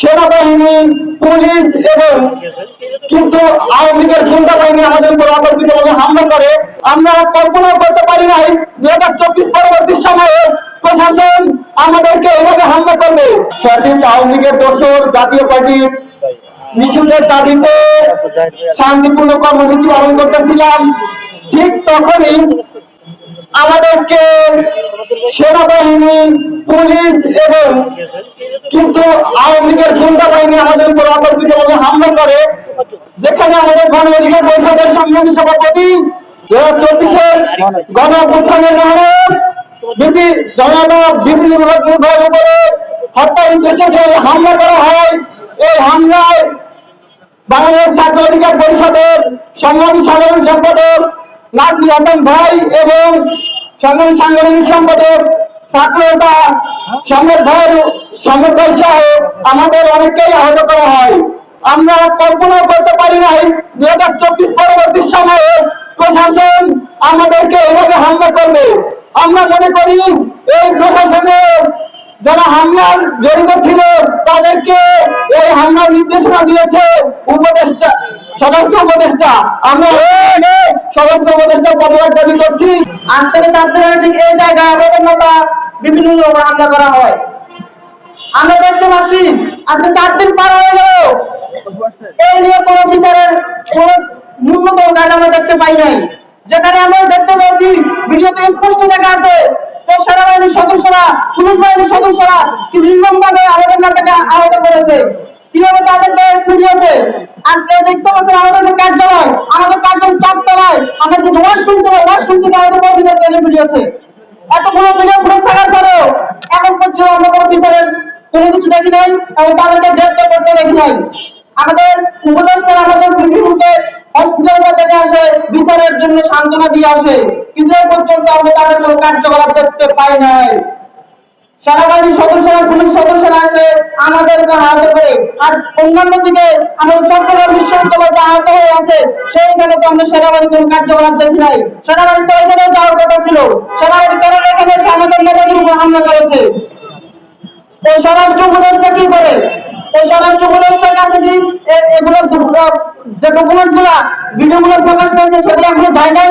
সেনাবাহিনী, পুলিশ এবং কিন্তু আওয়ামী লীগের বাহিনী আমাদের উপর অতর্কিতভাবে হামলা করে। আমরা কল্পনা করতে পারি নাই দু হাজার চব্বিশ পরবর্তী সময়ে প্রশাসন আমাদেরকে এভাবে হামলা করবে। সঠিক আওয়ামী লীগের দোষর জাতীয় পার্টি মিছিলের দাবিতে শান্তিপূর্ণ কর্মসূচি পালন করতেছিলাম। ঠিক তখনই আমাদেরকে সেনাবাহিনী, পুলিশ এবং কিন্তু আওয়ামী লীগের গুন্ডা বাহিনী আমাদের উপর অতর্কিতভাবে হামলা করে। যেখানে আমাদের গণ পরিষদের সংগ্রামী সভাপতি চব্বিশের নায়ক বিপি জনাবা বিপিন বিভাগের উপরে হত্যা হামলা করা হয়। এই হামলায় বাংলাদেশ ছাত্র অধিকার পরিষদের সংগ্রামী সাধারণ সম্পাদক হাসান ভাই এবং সংগ্রামী সাংগঠনিক সম্পাদক ছাত্রতা সংগত ভাই সংগত ভাই সহ আমাদের অনেককেই আহত করা হয়। আমরা কল্পনা করতে পারি নাই দু হাজার চব্বিশ পরবর্তী সময়ে প্রশাসন আমাদেরকে এভাবে হামলা করবে। আমরা মনে করি এই প্রশাসনের যারা হামলার জড়িত ছিল, তাদেরকে এই হামলার নির্দেশনা দিয়েছে উপদেষ্টা সদস্য উপদেষ্টা। আমরা সদস্য উপদেষ্টা পদত্যাগ দাবি করছি। এই জায়গায় আবেদনতা বিভিন্ন হামলা করা হয়। আমরা দেখতে পাচ্ছি আজকে চার দিন পার হয়ে গেল। এই নিয়ে কোনো বিচারের ন্যূনতম কাঠামো দেখতে পাই নাই। যেখানে আমরা দেখতে পাচ্ছি ভিডিওতে স্পষ্ট দেখা আছে সেনাবাহিনীর সদস্যরা, পুলিশ বাহিনীর সদস্যরা কি আমাদের নাটকে আহত করেছে। কীভাবে তাদেরকে ফিরিয়েছে আজকে দেখতে পাচ্ছেন আমাদের আমাদের কার্যালয় ওয়াশ শুনতে শুনতে আমাদের ফুটেজ থাকার পরেও এখন পর্যন্ত আমরা কোনো বিচারের কোনো কিছু দেখি নাই এবং তাদেরকে গ্রেপ্তার করতে দেখি নাই। আমাদের উপদেষ্টা আমাদের থেকে আসে, বিচারের জন্য সান্ত্বনা দিয়ে আসে। কিন্তু পর্যন্ত আমরা তাদের কোনো কার্যকলাপ দেখতে পাই নাই। সেনাবাহিনীর সদস্যরা, পুলিশ সদস্যরা আছে আমাদেরকে আহত করে। আর অন্যান্য দিকে আমাদের চট্টগ্রাম বিশ্ববিদ্যালয় আছে। সেইখানে তো আমরা সেনাবাহিনী কোনো কার্যকলাপ দেখি নাই। সেনাবাহিনী তো এখানে যাওয়ার কথা ছিল। সেনাবাহিনী কেন এখানে আমাদের নেতাদের উপর হামলা করেছে এই স্বরাষ্ট্র উপদেষ্টা কি করে? এই স্বরাষ্ট্র উপদেষ্টার কাছে কি এ- এগুলো যে ডকুমেন্টগুলা ভিডিও গুলো প্রকাশ করেছে সেগুলো এখনও যায় নাই?